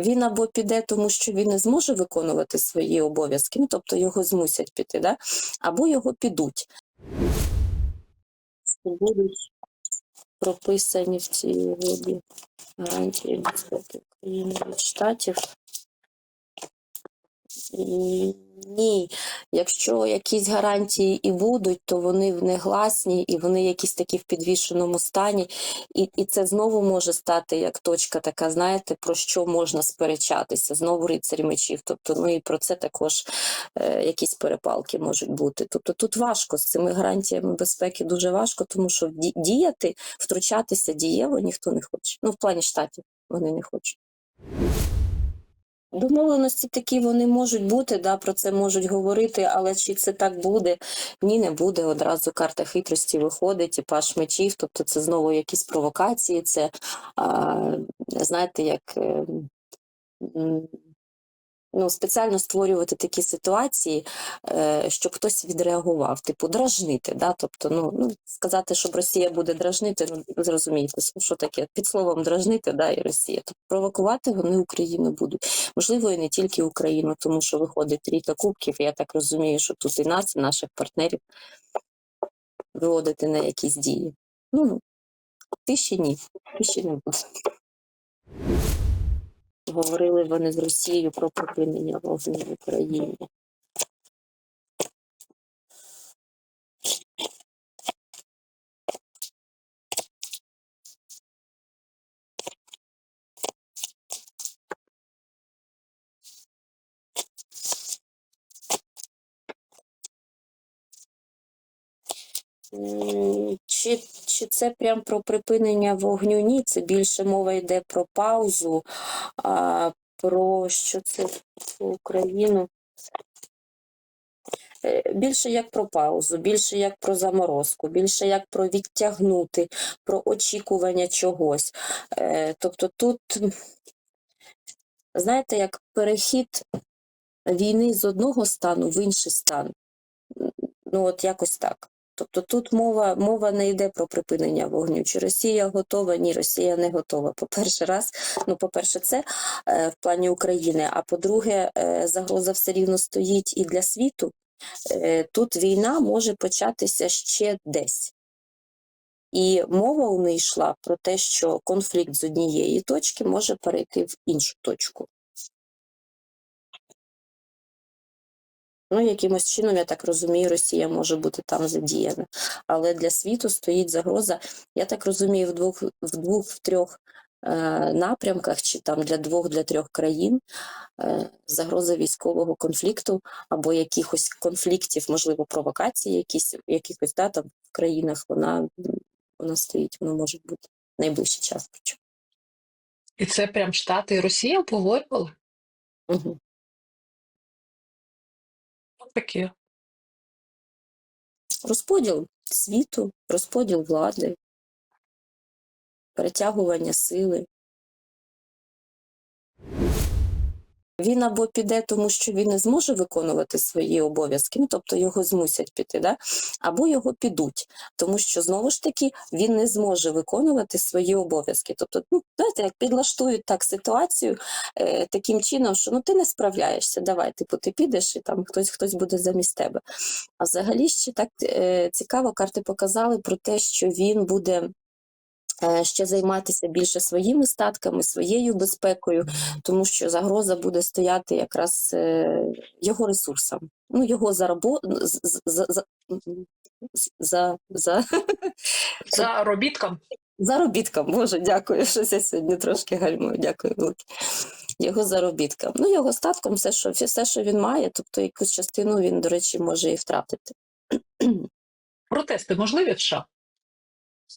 Він або піде, тому що він не зможе виконувати свої обов'язки, ну тобто його змусять піти, да? або його підуть. Будуть прописані в цій угоді гарантії безпеки України від штатів. Ні, якщо якісь гарантії і будуть, то вони негласні і вони якісь такі в підвішеному стані. І, і це знову може стати як точка така, знаєте, про що можна сперечатися. Знову рицарі мечів. Тобто, ну і про це також е, якісь перепалки можуть бути. Тобто тут важко з цими гарантіями безпеки дуже важко, тому що діяти, втручатися дієво ніхто не хоче. Ну, в плані штатів вони не хочуть. Домовленості такі вони можуть бути, да, про це можуть говорити, але чи це так буде? Ні, не буде. Одразу карта хитрості виходить, і паш мечів, тобто це знову якісь провокації, це, а, знаєте, як е, м, ну, спеціально створювати такі ситуації, е, щоб хтось відреагував, типу дражнити. Да? Тобто, ну, ну, сказати, щоб Росія буде дражнити, ну, зрозумієте, що таке під словом дражнити, да, і Росія. Тобто провокувати вони Україну будуть. Можливо, і не тільки Україну, тому що виходить трійка кубків, я так розумію, що тут і нас, і наших партнерів виводити на якісь дії. Ну, тиші ні, тиші не буде. Говорили вони з Росією про припинення вогню в Україні. Чи, чи це прям про припинення вогню? Ні, це більше мова йде про паузу, а про що це про Україну. Е, Більше як про паузу, більше як про заморозку, більше як про відтягнути, про очікування чогось. Е, Тобто тут, знаєте, як перехід війни з одного стану в інший стан. Ну, от якось так. Тобто тут мова, мова не йде про припинення вогню. Чи Росія готова? Ні, Росія не готова. По-перше, раз, ну, по-перше, це е, в плані України. А по-друге, е, загроза все рівно стоїть і для світу. Е, тут війна може початися ще десь. І мова у неї йшла про те, що конфлікт з однієї точки може перейти в іншу точку. Ну, якимось чином, я так розумію, Росія може бути там задіяна. Але для світу стоїть загроза, я так розумію, в двох, в двох, в трьох е, напрямках, чи там для двох, для трьох країн е, загроза військового конфлікту або якихось конфліктів, можливо, провокацій, якісь, якихось да, там в країнах, вона, вона стоїть, вона може бути найближчий час. І це прям Штати і Росія обговорювали? Угу. Таке. Розподіл світу, розподіл влади, перетягування сили. Він або піде, тому що він не зможе виконувати свої обов'язки, ну тобто його змусять піти, да? або його підуть, тому що знову ж таки він не зможе виконувати свої обов'язки. Тобто, ну знаєте, як підлаштують так ситуацію е, таким чином, що ну ти не справляєшся, давай, типу, ти підеш і там хтось хтось буде замість тебе. А взагалі ще так е, цікаво, карти показали про те, що він буде. Е, Ще займатися більше своїми статками, своєю безпекою, тому що загроза буде стояти якраз е, його ресурсам, ну його зарабо... з- з- за, за, за, за, За робітком. Боже, дякую. Щось я сьогодні трошки гальмую. Дякую велике. Його заробітком. Ну, його статком, все, що, все, що він має, тобто якусь частину він, до речі, може і втратити. Протести можливі в США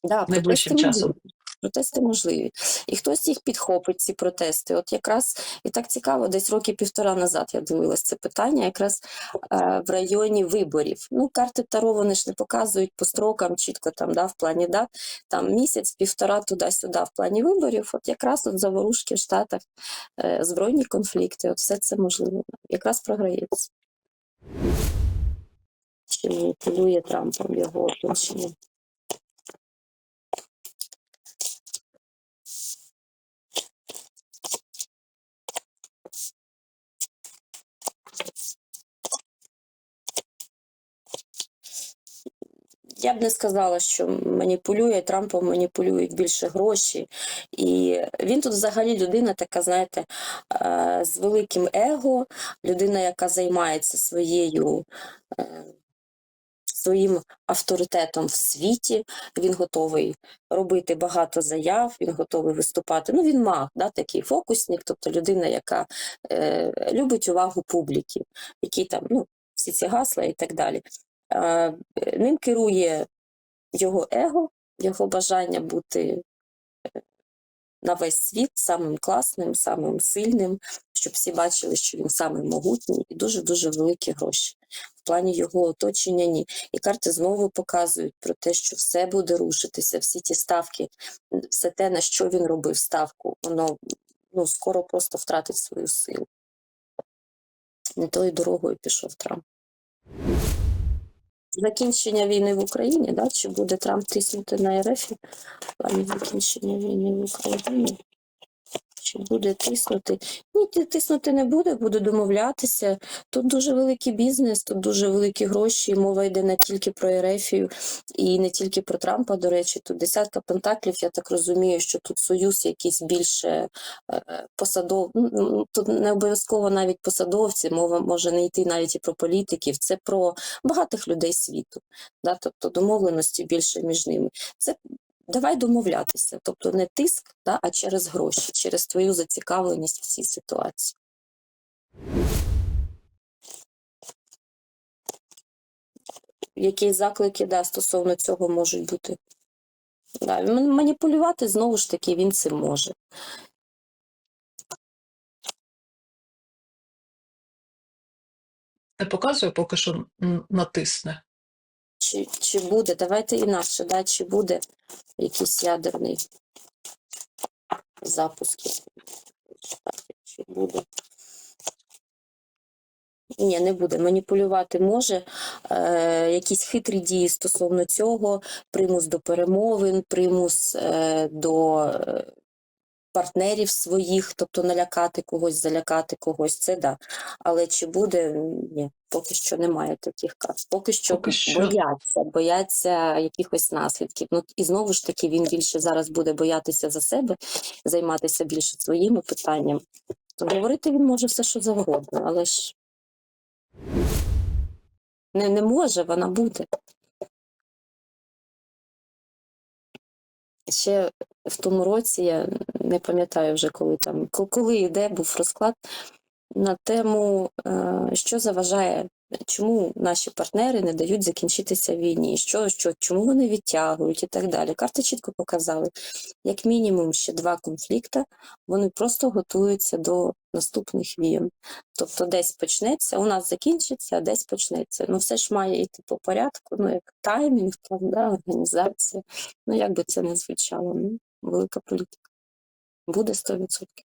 Да, найближчим протести часом. можливі. Протести можливі. І хтось їх підхопить, ці протести. От якраз і так цікаво, десь роки півтора назад я дивилась це питання, якраз е, в районі виборів. Ну, карти Таро вони ж не показують по строкам, чітко там, да, в плані дат, там місяць, півтора туди-сюди в плані виборів. От якраз от заворушки в Штатах, е, збройні конфлікти, от все це можливо. Якраз програється. Чи маніпулює Трампом його оточення. Я б не сказала, що маніпулює Трампом маніпулюють більше гроші. І він тут взагалі людина така, знаєте, е, з великим его, людина, яка займається своєю. е, Своїм авторитетом в світі він готовий робити багато заяв, він готовий виступати. Ну він маг, да, такий фокусник, тобто людина, яка е, любить увагу публіки, які там ну, всі ці гасла і так далі. Ним керує його его, його бажання бути е, на весь світ самим класним, самим сильним, щоб всі бачили, що він самий могутній і дуже-дуже великі гроші. В плані його оточення ні. І карти знову показують про те, що все буде рушитися, всі ті ставки, все те, на що він робив ставку, воно ну, скоро просто втратить свою силу. Не тою дорогою пішов Трамп. Закінчення війни в Україні, да? чи буде Трамп тиснути на РФ в плані закінчення війни в Україні? Чи буде тиснути? Ні, тиснути не буде, буде домовлятися. Тут дуже великий бізнес, тут дуже великі гроші. Мова йде не тільки про Ерефію і не тільки про Трампа. До речі, тут десятка пентаклів. Я так розумію, що тут союз якийсь більше е, посадов. ну, ну, Тут не обов'язково навіть посадовці. Мова може не йти навіть і про політиків. Це про багатих людей світу. Да? Тобто домовленості більше між ними. Це давай домовлятися, тобто не тиск, да, а через гроші, через твою зацікавленість в цій ситуації. Які заклики да, стосовно цього можуть бути? Да, маніпулювати знову ж таки він цим може. Не показує поки що натисне. Чи, чи буде, давайте інакше, да, чи буде якийсь ядерний запуск. Чи буде? Ні, не буде. Маніпулювати може. Е, якісь хитрі дії стосовно цього, примус до перемовин, примус е, до е, партнерів своїх, тобто налякати когось, залякати когось, це да. Але чи буде? Ні, поки що немає таких карт. Поки що, Поки що. бояться, бояться якихось наслідків. Ну і знову ж таки він більше зараз буде боятися за себе, займатися більше своїми питаннями. То говорити він може все, що завгодно, але ж не, не може, вона буде. Ще в тому році, я не пам'ятаю вже, коли там, коли і де був розклад на тему, е, що заважає, чому наші партнери не дають закінчитися війні, що, що, чому вони відтягують і так далі. Карти чітко показали, як мінімум ще два конфлікти, вони просто готуються до наступних війн. Тобто десь почнеться, у нас закінчиться, а десь почнеться. Ну все ж має йти по порядку, ну як таймінг, там, да, організація. Ну як би це не звучало, ну, велика політика. Буде 100%.